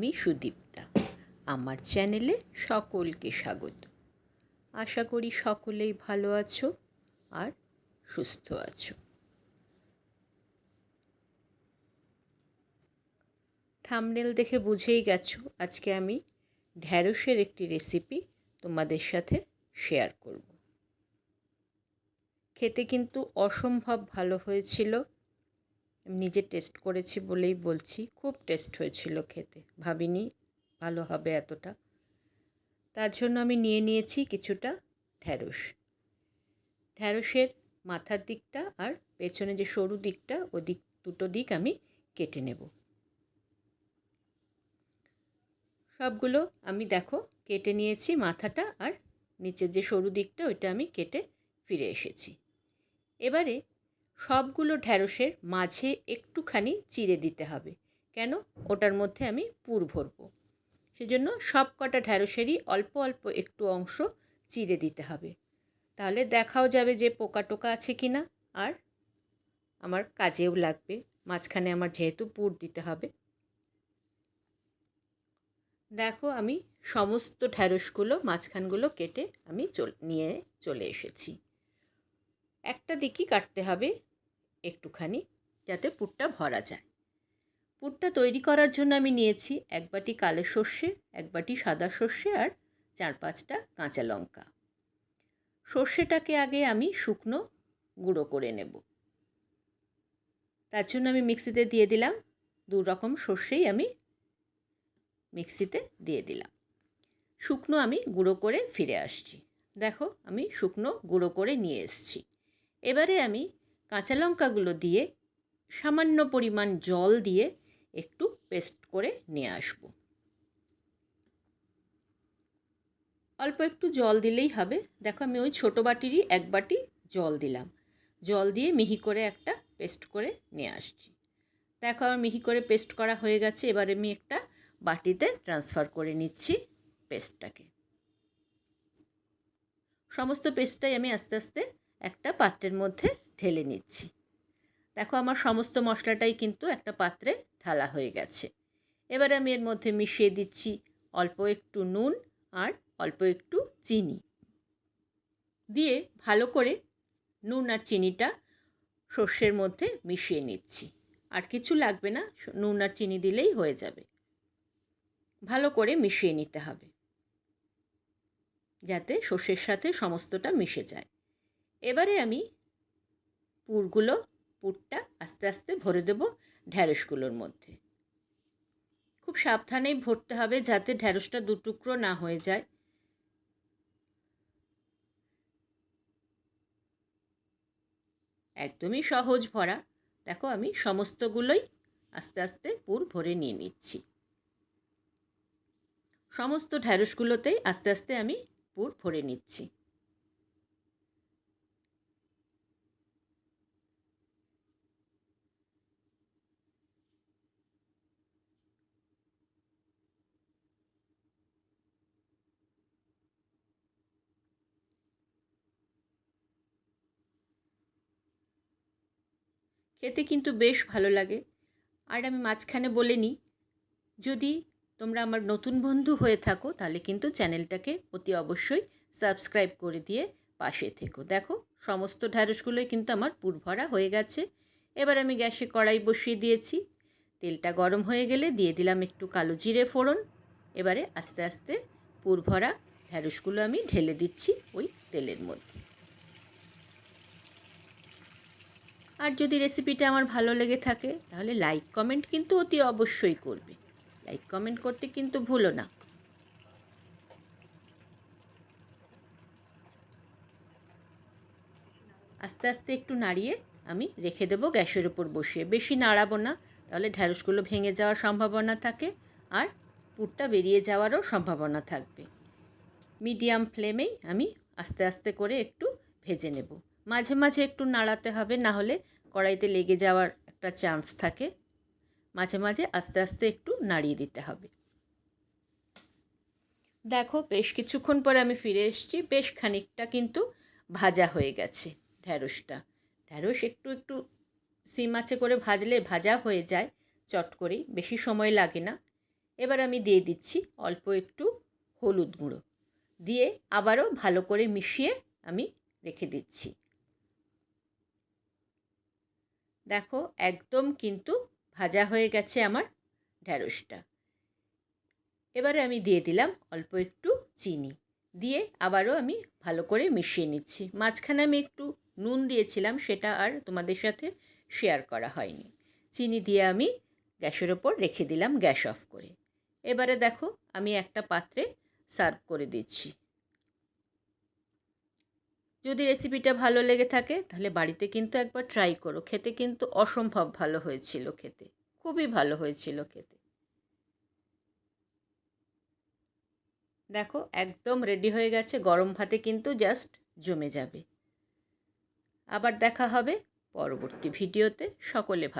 আমি সুদীপ্তা। আমার চ্যানেলে সকলকে স্বাগত। আশা করি সকলেই ভালো আছো আর সুস্থ আছো। থামনেল দেখে বুঝেই গেছো, আজকে আমি ঢ্যাঁড়সের একটি রেসিপি তোমাদের সাথে শেয়ার করব। খেতে কিন্তু অসম্ভব ভালো হয়েছিল নিজে টেস্ট করেছি বলেই বলছি। খুব টেস্ট হয়েছিল খেতে। ভাবিনি ভালো হবে এতটা। তার জন্য আমি নিয়ে নিয়েছি কিছুটা ঢ্যাঁড়স। ঢ্যাঁড়সের মাথার দিকটা আর পেছনে যে সরু দিকটা ও দিক দুটো দিক আমি কেটে নেব। সবগুলো আমি দেখো কেটে নিয়েছি মাথাটা আর নিচের যে সরু দিকটা, ওইটা আমি কেটে ফিরে এসেছি। এবারে সবগুলো ঢ্যাঁড়সের মাঝে একটুখানি চিড়ে দিতে হবে। কেন? ওটার মধ্যে আমি পুর ভরবো। সেজন্য সব কটা ঢ্যাঁড়সেরই অল্প অল্প একটু অংশ চিড়ে দিতে হবে। তাহলে দেখাও যাবে যে পোকা টোকা আছে কি না, আর আমার কাজেও লাগবে। মাঝখানে আমার যেহেতু পুর দিতে হবে। দেখো আমি সমস্ত ঢ্যাঁড়সগুলো, মাঝখানগুলো কেটে আমি চল, নিয়ে চলে এসেছি। একটা দিকই কাটতে হবে। একটুখানি যাতে পুরটা ভরা যায়। পুরটা তৈরি করার জন্য আমি নিয়েছি এক বাটি কালো সর্ষে, এক বাটি সাদা সর্ষে আর চার পাঁচটা কাঁচা লঙ্কা। সর্ষেটাকে আগে আমি শুকনো গুঁড়ো করে নেব। তার জন্য আমি মিক্সিতে দিয়ে দিলাম, দু রকম সর্ষেই আমি মিক্সিতে দিয়ে দিলাম। শুকনো আমি গুঁড়ো করে ফিরে আসছি। দেখো আমি শুকনো গুঁড়ো করে নিয়ে এসছি। এবারে আমি কাঁচা লঙ্কাগুলো দিয়ে সামান্য পরিমাণ জল দিয়ে একটু পেস্ট করে নিয়ে আসব। অল্প একটু জল দিলেই হবে। দেখো আমি ওই ছোটো বাটিরই এক বাটি জল দিলাম। জল দিয়ে মিহি করে একটা পেস্ট করে নিয়ে আসছি। দেখো আমার মিহি করে পেস্ট করা হয়ে গেছে। এবারে আমি একটা বাটিতে ট্রান্সফার করে নিচ্ছি পেস্টটাকে। সমস্ত পেস্টটাই আমি আস্তে আস্তে একটা পাত্রের মধ্যে ঢেলে নিচ্ছি। দেখো আমার সমস্ত মশলাটাই কিন্তু একটা পাত্রে ঢালা হয়ে গেছে। এবার আমি এর মধ্যে মিশিয়ে দিচ্ছি অল্প একটু নুন আর অল্প একটু চিনি। দিয়ে ভালো করে নুন আর চিনিটা সর্ষের মধ্যে মিশিয়ে নিচ্ছি। আর কিছু লাগবে না নুন আর চিনি দিলেই হয়ে যাবে। ভালো করে মিশিয়ে নিতে হবে। যাতে সর্ষের সাথে সমস্তটা মিশে যায়। এবারে আমি পুরগুলো, পুরটা আস্তে আস্তে ভরে দেব ঢ্যাঁড়সগুলোর মধ্যে। খুব সাবধানেই ভরতে হবে যাতে ঢ্যাঁড়সটা দু টুকরো না হয়ে যায়। একদমই সহজ ভরা। দেখো আমি সমস্তগুলোই আস্তে আস্তে পুর ভরে নিয়ে নিচ্ছি। সমস্ত ঢ্যাঁড়সগুলোতেই আস্তে আস্তে আমি পুর ভরে নিচ্ছি। খেতে কিন্তু বেশ ভালো লাগে। আর আমি মাঝখানে বলে নিই, যদি তোমরা আমার নতুন বন্ধু হয়ে থাকো, তাহলে কিন্তু চ্যানেলটাকে অতি অবশ্যই সাবস্ক্রাইব করে দিয়ে পাশে থেকো। দেখো, সমস্ত ঢ্যাঁড়সগুলোই কিন্তু আমার পুরভরা হয়ে গেছে। এবার আমি গ্যাসে কড়াই বসিয়ে দিয়েছি। তেলটা গরম হয়ে গেলে দিয়ে দিলাম একটু কালো জিরে ফোড়ন। এবারে আস্তে আস্তে পুরভরা ঢ্যাঁড়সগুলো আমি ঢেলে দিচ্ছি ওই তেলের মধ্যে। আর যদি রেসিপিটা আমার ভালো লেগে থাকে, তাহলে লাইক কমেন্ট কিন্তু অতি অবশ্যই করবে। লাইক কমেন্ট করতে কিন্তু ভুলো না। আস্তে আস্তে একটু নাড়িয়ে আমি রেখে দেবো গ্যাসের উপর বসিয়ে। বেশি নাড়াবো না, তাহলে ঢ্যাঁড়সগুলো ভেঙে যাওয়ার সম্ভাবনা থাকে আর পুরটা বেরিয়ে যাওয়ারও সম্ভাবনা থাকবে। মিডিয়াম ফ্লেমেই আমি আস্তে আস্তে করে একটু ভেজে নেব। মাঝে মাঝে একটু নাড়াতে হবে, না হলে কড়াইতে লেগে যাওয়ার একটা চান্স থাকে। মাঝে মাঝে আস্তে আস্তে একটু নাড়িয়ে দিতে হবে। দেখো, বেশ কিছুক্ষণ পরে আমি ফিরে এসেছি। বেশ খানিকটা কিন্তু ভাজা হয়ে গেছে ঢ্যাঁড়সটা। ঢ্যাঁড়স একটু একটু সিম আছে করে ভাজলে ভাজা হয়ে যায়, চট করেই, বেশি সময় লাগে না। এবার আমি দিয়ে দিচ্ছি অল্প একটু হলুদ গুঁড়ো। দিয়ে আবারও ভালো করে মিশিয়ে আমি রেখে দিচ্ছি। দেখো একদম কিন্তু ভাজা হয়ে গেছে আমার ঢ্যাঁড়সটা এবারে আমি দিয়ে দিলাম অল্প একটু চিনি। দিয়ে আবারও আমি ভালো করে মিশিয়ে নিচ্ছি। মাঝখানে আমি একটু নুন দিয়েছিলাম, সেটা আর তোমাদের সাথে শেয়ার করা হয়নি। চিনি দিয়ে আমি গ্যাসের ওপর রেখে দিলাম, গ্যাস অফ করে। এবারে দেখো আমি একটা পাত্রে সার্ভ করে দিচ্ছি। যদি রেসিপিটা ভালো লেগে থাকে, তাহলে বাড়িতে কিন্তু একবার ট্রাই করো। খেতে কিন্তু অসম্ভব ভালো হয়েছিল খেতে। খুবই ভালো হয়েছিল খেতে। দেখো, একদম রেডি হয়ে গেছে। গরম ভাতে কিন্তু জাস্ট জমে যাবে। আবার দেখা হবে পরবর্তী ভিডিওতে। সকলে ভালো